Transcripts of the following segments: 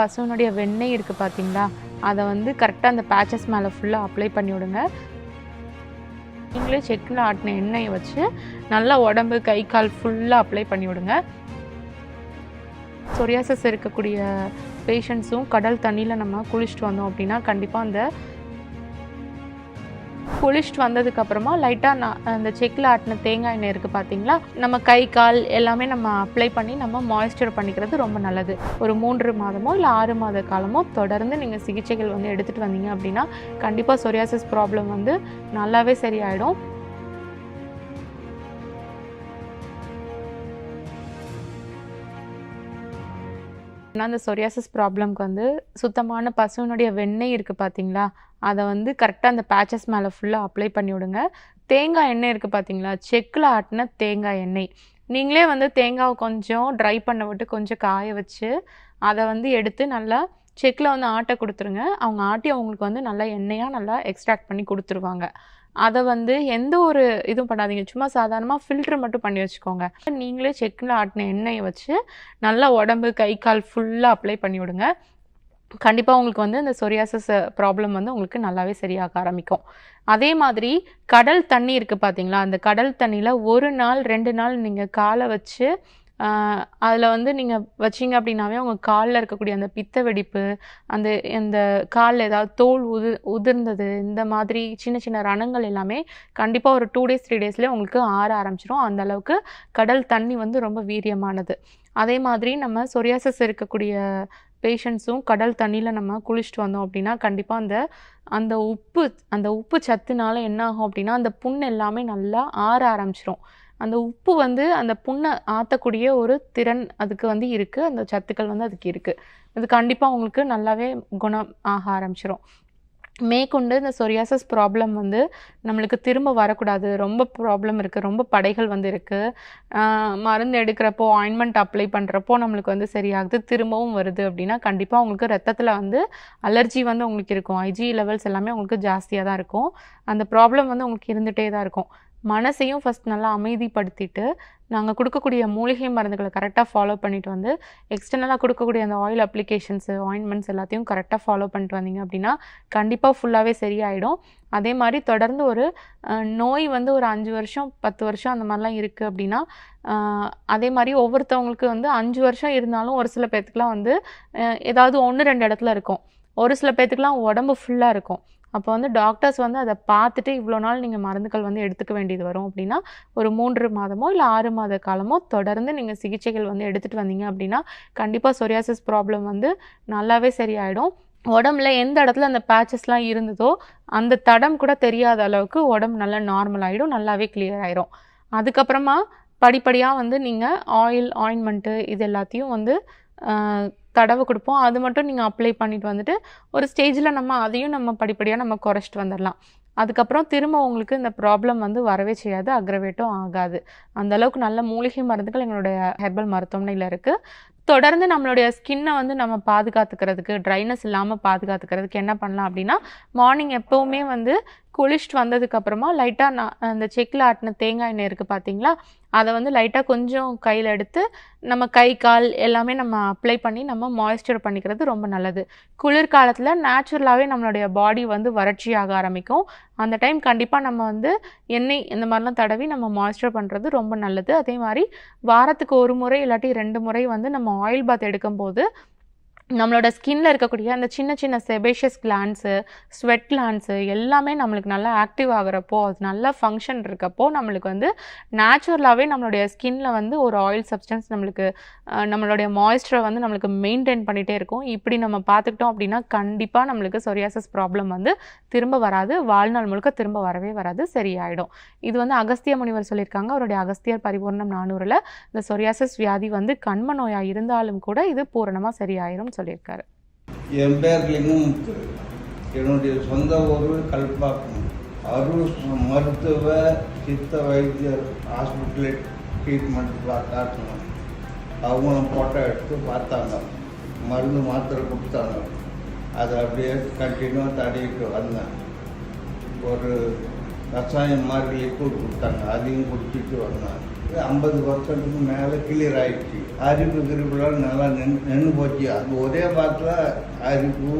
பசுவினுடைய வெண்ணெய் இருக்குது பார்த்தீங்களா அதை வந்து கரெக்டாக அந்த பேச்சஸ் மேலே ஃபுல்லாக அப்ளை பண்ணி விடுங்க. நீங்களே செக்கில் ஆட்டின எண்ணெயை வச்சு நல்லா உடம்பு கை கால் ஃபுல்லாக அப்ளை பண்ணி விடுங்க. சொரியாசஸ் இருக்கக்கூடிய பேஷண்ட்ஸும் கடல் தண்ணியில் நம்ம குளிச்சுட்டு வந்தோம் அப்படின்னா கண்டிப்பாக அந்த குளிச்சுட்டு வந்ததுக்கு அப்புறமா லைட்டாக நான் அந்த செக்கில் ஆட்டின தேங்காய் எண்ணெய் இருக்குது பார்த்தீங்களா நம்ம கை கால் எல்லாமே நம்ம அப்ளை பண்ணி நம்ம மாய்ஸ்சர் பண்ணிக்கிறது ரொம்ப நல்லது. ஒரு மூன்று மாதமோ இல்லை ஆறு மாத காலமோ தொடர்ந்து நீங்கள் சிகிச்சைகள் வந்து எடுத்துகிட்டு வந்தீங்க அப்படின்னா கண்டிப்பாக சொரியாசிஸ் ப்ராப்ளம் வந்து நல்லாவே சரியாயிடும். ஆனால் அந்த சொரியாசஸ் ப்ராப்ளம்க்கு வந்து சுத்தமான பசுவினுடைய வெண்ணெய் இருக்குது பார்த்தீங்களா அதை வந்து கரெக்டாக அந்த பேச்சஸ் மேலே ஃபுல்லாக அப்ளை பண்ணி விடுங்க. தேங்காய் எண்ணெய் இருக்குது பார்த்தீங்களா செக்கில் ஆட்டின தேங்காய் எண்ணெய். நீங்களே வந்து தேங்காவை கொஞ்சம் ட்ரை பண்ண விட்டு கொஞ்சம் காய வச்சு அதை வந்து எடுத்து நல்லா செக்கில் வந்து ஆட்ட கொடுத்துருங்க. அவங்க ஆட்டி அவங்களுக்கு வந்து நல்லா எண்ணெயாக நல்லா எக்ஸ்ட்ராக்ட் பண்ணி கொடுத்துருவாங்க. அதை வந்து எந்த ஒரு இதுவும் பண்ணாதீங்க. சும்மா சாதாரணமாக ஃபில்டர் மட்டும் பண்ணி வச்சுக்கோங்க. நீங்களே செக்கில் ஆட்டின எண்ணெயை வச்சு நல்லா உடம்பு கை கால் ஃபுல்லாக அப்ளை பண்ணி விடுங்க. கண்டிப்பாக உங்களுக்கு வந்து இந்த சொரியாசஸ் ப்ராப்ளம் வந்து உங்களுக்கு நல்லாவே சரியாக ஆரம்பிக்கும். அதே மாதிரி கடல் தண்ணி இருக்குது பார்த்தீங்களா அந்த கடல் தண்ணியில் ஒரு நாள் ரெண்டு நாள் நீங்கள் காலை வச்சு அதில் வந்து நீங்கள் வச்சிங்க அப்படின்னாவே உங்கள் காலில் இருக்கக்கூடிய அந்த பித்த வெடிப்பு அந்த அந்த காலில் ஏதாவது தோல் உது உதிர்ந்தது இந்த மாதிரி சின்ன சின்ன ரணங்கள் எல்லாமே கண்டிப்பாக ஒரு டூ டேஸ் த்ரீ டேஸ்லேயே உங்களுக்கு ஆற ஆரம்பிச்சிடும் அந்த அளவுக்கு கடல் தண்ணி வந்து ரொம்ப வீரியமானது. அதே மாதிரி நம்ம சொரியாசஸ் இருக்கக்கூடிய பேஷண்ட்ஸும் கடல் தண்ணியில் நம்ம குளிச்சுட்டு வந்தோம் அப்படின்னா கண்டிப்பாக அந்த அந்த உப்பு அந்த உப்பு சத்துனால என்ன ஆகும் அப்படின்னா அந்த புண் எல்லாமே நல்லா ஆற ஆரம்பிச்சிரும். அந்த உப்பு வந்து அந்த புண்ணை ஆற்றக்கூடிய ஒரு திறன் அதுக்கு வந்து இருக்குது அந்த சத்துக்கள் வந்து அதுக்கு இருக்குது இது கண்டிப்பாக உங்களுக்கு நல்லாவே குணம் ஆக ஆரம்பிச்சிடும் மேற்கொண்டு இந்த சொரியாசஸ் ப்ராப்ளம் வந்து நம்மளுக்கு திரும்ப வரக்கூடாது. ரொம்ப ப்ராப்ளம் இருக்குது ரொம்ப படைகள் வந்து இருக்குது மருந்து எடுக்கிறப்போ ஆயின்மெண்ட் அப்ளை பண்ணுறப்போ நம்மளுக்கு வந்து சரியாகுது. திரும்பவும் வருது அப்படின்னா கண்டிப்பாக உங்களுக்கு ரத்தத்தில் வந்து அலர்ஜி வந்து உங்களுக்கு இருக்கும். ஐஜி லெவல்ஸ் எல்லாமே உங்களுக்கு ஜாஸ்தியாக தான் இருக்கும். அந்த ப்ராப்ளம் வந்து உங்களுக்கு இருந்துகிட்டே தான் இருக்கும். மனசையும் ஃபஸ்ட் நல்லா அமைதிப்படுத்திட்டு நாங்கள் கொடுக்கக்கூடிய மூலிகை மருந்துகளை கரெக்டாக ஃபாலோ பண்ணிட்டு வந்து எக்ஸ்டர்னலாக கொடுக்கக்கூடிய அந்த ஆயில் அப்ளிகேஷன்ஸு ஆயின்மெண்ட்ஸ் எல்லாத்தையும் கரெக்டாக ஃபாலோ பண்ணிட்டு வந்தீங்க அப்படின்னா கண்டிப்பாக ஃபுல்லாகவே சரியாயிடும். அதே மாதிரி தொடர்ந்து ஒரு நோய் வந்து ஒரு அஞ்சு வருஷம் பத்து வருஷம் அந்த மாதிரிலாம் இருக்குது அப்படின்னா அதே மாதிரி ஒவ்வொருத்தவங்களுக்கு வந்து அஞ்சு வருஷம் இருந்தாலும் ஒரு சில பேர்த்துக்குலாம் வந்து ஏதாவது ஒன்று ரெண்டு இடத்துல இருக்கும். ஒரு சில பேர்த்துக்குலாம் உடம்பு ஃபுல்லாக இருக்கும். அப்போ வந்து டாக்டர்ஸ் வந்து அதை பார்த்துட்டு இவ்வளோ நாள் நீங்கள் மருந்துகள் வந்து எடுத்துக்க வேண்டியது வரும் அப்படின்னா ஒரு மூன்று மாதமோ இல்லை ஆறு மாத காலமோ தொடர்ந்து நீங்கள் சிகிச்சைகள் வந்து எடுத்துகிட்டு வந்தீங்க அப்படின்னா கண்டிப்பாக சொரியாசிஸ் ப்ராப்ளம் வந்து நல்லாவே சரியாயிடும். உடம்புல எந்த இடத்துல அந்த பேச்சஸ்லாம் இருந்ததோ அந்த தடம் கூட தெரியாத அளவுக்கு உடம்பு நல்லா நார்மல் ஆகிடும் நல்லாவே கிளியர் ஆகிடும் அதுக்கப்புறமா படிப்படியாக வந்து நீங்கள் ஆயில் ஆயின்மெண்ட்டு இது எல்லாத்தையும் வந்து தடவை கொடுப்போம். அது மட்டும் நீங்கள் அப்ளை பண்ணிட்டு வந்துட்டு ஒரு ஸ்டேஜில் நம்ம அதையும் நம்ம படிப்படியாக நம்ம குறைச்சிட்டு வந்துடலாம். அதுக்கப்புறம் திரும்ப உங்களுக்கு இந்த ப்ராப்ளம் வந்து வரவே செய்யாது அக்ரவேட்டும் ஆகாது. அந்த அளவுக்கு நல்ல மூலிகை மருந்துகள் எங்களுடைய ஹெர்பல் மருத்துவமனையில் இருக்குது தொடர்ந்து நம்மளுடைய ஸ்கின்னை வந்து நம்ம பாதுகாத்துக்கிறதுக்கு ட்ரைனஸ் இல்லாமல் பாதுகாத்துக்கிறதுக்கு என்ன பண்ணலாம் அப்படின்னா மார்னிங் எப்போவுமே வந்து குளிச்சுட்டு வந்ததுக்கப்புறமா லைட்டாக நான் அந்த செக்கில் ஆட்டின தேங்காய் எண்ணெய் இருக்குது பார்த்தீங்களா அதை வந்து லைட்டாக கொஞ்சம் கையில் எடுத்து நம்ம கை கால் எல்லாமே நம்ம அப்ளை பண்ணி நம்ம மாய்ஸ்சர் பண்ணிக்கிறது ரொம்ப நல்லது. குளிர்காலத்தில் நேச்சுரலாகவே நம்மளுடைய பாடி வந்து வறட்சியாக ஆரம்பிக்கும். அந்த டைம் கண்டிப்பாக நம்ம வந்து எண்ணெய் இந்த மாதிரிலாம் தடவி நம்ம மாய்ஸ்சர் பண்ணுறது ரொம்ப நல்லது. அதே மாதிரி வாரத்துக்கு ஒரு முறை இல்லாட்டி ரெண்டு முறை வந்து நம்ம ஆயில் பாத் எடுக்கும்போது நம்மளோட ஸ்கின்ல இருக்கக்கூடிய அந்த சின்ன சின்ன செபேஷியஸ் கிளான்ஸு ஸ்வெட் கிளான்ஸு எல்லாமே நம்மளுக்கு நல்லா ஆக்டிவ் ஆகிறப்போ அது நல்லா ஃபங்க்ஷன் இருக்கப்போ நம்மளுக்கு வந்து நேச்சுரலாகவே நம்மளுடைய ஸ்கின்ல வந்து ஒரு ஆயில் சப்ஸ்டன்ஸ் நம்மளுக்கு நம்மளுடைய மாய்ஸ்சரை வந்து நம்மளுக்கு மெயின்டைன் பண்ணிகிட்டே இருக்கும். இப்படி நம்ம பார்த்துக்கிட்டோம் அப்படின்னா கண்டிப்பாக நம்மளுக்கு சொரியாசஸ் ப்ராப்ளம் வந்து திரும்ப வராது. வாழ்நாள் முழுக்க திரும்ப வரவே வராது. சரியாயிடும். இது வந்து அகஸ்திய முனிவர் சொல்லியிருக்காங்க. அவருடைய அகஸ்தியர் பரிபூர்ணம் நானூறில் இந்த சொரியாசஸ் வியாதி வந்து கண்ம நோயாக இருந்தாலும் கூட இது பூரணமாக சரியாயிரும். சொல்லியிருக்காரு. என் பேர் லிங்கமுத்து என்னுடைய சொந்த ஊர் கல்பாக்கம். அருள் மருத்துவ சித்த வைத்தியர் ஹாஸ்பிட்டலில் ட்ரீட்மெண்ட் காட்டணும் அவங்களும் ஃபோட்டோ எடுத்து பார்த்தாங்க. மருந்து மாத்திரை கொடுத்தாங்க. அதை அப்படியே கண்டினியூவாக தடையிட்டு வந்தேன். ஒரு கஷாயம் மாதிரி லிக்விட் கொடுத்தாங்க. அதையும் குடிச்சிட்டு வந்தேன். ஐம்பது பர்சன்ட்டுக்கு மேலே கிளியர் ஆயிடுச்சு. அரிப்பு கிரிப்புலாம் நல்லா நின்று நின்று போச்சு. அந்த ஒரே பாட்டில் அரிப்பு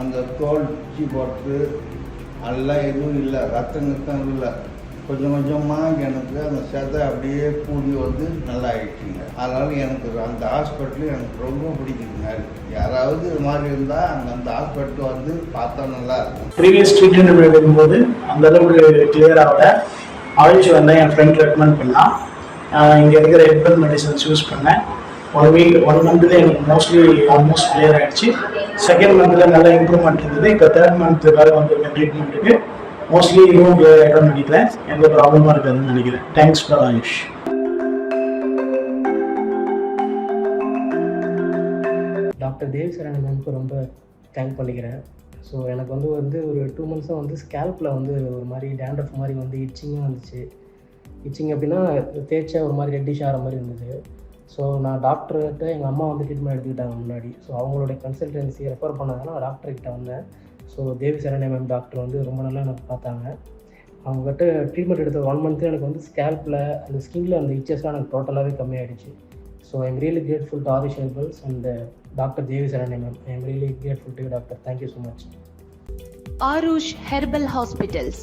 அந்த தோல் பிச்சு போட்டு எல்லாம் எதுவும் இல்லை. ரத்தம் நிறுத்தம் இல்லை. கொஞ்சம் கொஞ்சமாக எனக்கு அந்த செதை அப்படியே கூடி வந்து நல்லா ஆயிடுச்சுங்க. அதனால் எனக்கு அந்த ஹாஸ்பிட்டல் எனக்கு ரொம்ப பிடிக்குதுங்க. யாராவது இது மாதிரி இருந்தால் அங்கே அந்த ஹாஸ்பிட்டல் வந்து பார்த்தா நல்லா இருக்கும். ப்ரீவியஸ் ட்ரீட்மெண்ட் எடுக்கும்போது அந்த அளவுக்கு கிளியர் ஆகல. ஆயுஷ் வந்தேன் என் ஃப்ரெண்ட் ரெக்கமெண்ட் பண்ணான் இங்கே இருக்கிற ஹெர்பல் மெடிசன்ஸ் யூஸ் பண்ணேன். ஒன் வீக் ஒன் மந்த்து எனக்கு மோஸ்ட்லி ஆல்மோஸ்ட் கிளியர் ஆகிடுச்சு செகண்ட் மந்த்தில் நல்லா இம்ப்ரூவ்மெண்ட் இருந்தது. இப்போ தேர்ட் மந்த் வேறு வந்திருக்கேன் ட்ரீட்மெண்ட்டுக்கு மோஸ்ட்லி இன்னும் கிளியர் ஆகிட்டோம்னு நினைக்கிறேன். எந்த ப்ராப்ளமாக இருக்காதுன்னு நினைக்கிறேன். Thanks for Ayush doctor Dev Charan மேம்க்கு ரொம்ப தேங்க் பண்ணிக்கிறேன். ஸோ எனக்கு வந்து வந்து ஒரு டூ மந்த்ஸாக வந்து ஸ்கேல்பில் வந்து ஒரு மாதிரி டேண்ட்ரஃப் மாதிரி வந்து இச்சிங்காக வந்துச்சு. இச்சிங் அப்படின்னா தேய்ச்சா ஒரு மாதிரி ரெட்டிஷ் ஆகிற மாதிரி இருந்தது. ஸோ நான் டாக்டர்கிட்ட எங்கள் அம்மா வந்து ட்ரீட்மெண்ட் எடுத்துக்கிட்டாங்க முன்னாடி. ஸோ அவங்களுடைய கன்சல்டன்சி ரெஃபர் பண்ணதுனால நான் டாக்டர்கிட்ட வந்தேன். ஸோ தேவி சரண மேம் டாக்டர் வந்து ரொம்ப நல்லா எனக்கு பார்த்தாங்க. அவங்ககிட்ட ட்ரீட்மெண்ட் எடுத்த ஒன் மந்த்து எனக்கு வந்து ஸ்கேல்பில் அந்த ஸ்கின்ல அந்த இச்சஸ்லாம் எனக்கு டோட்டலாகவே கம்மியாயிடுச்சு. So I'm really grateful to Arish herbals and doctor Devi சரணை ma'am I'm really grateful to doctor thank you so much Aarush herbal hospitals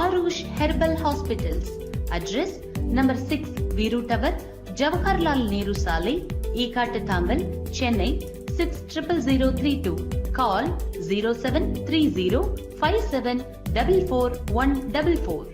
Arush Herbal Hospitals. Address number 6 Viru Tower, Jawaharlal Nehru Sale, Ekattatambil, Chennai 600032. Call 0730 574414.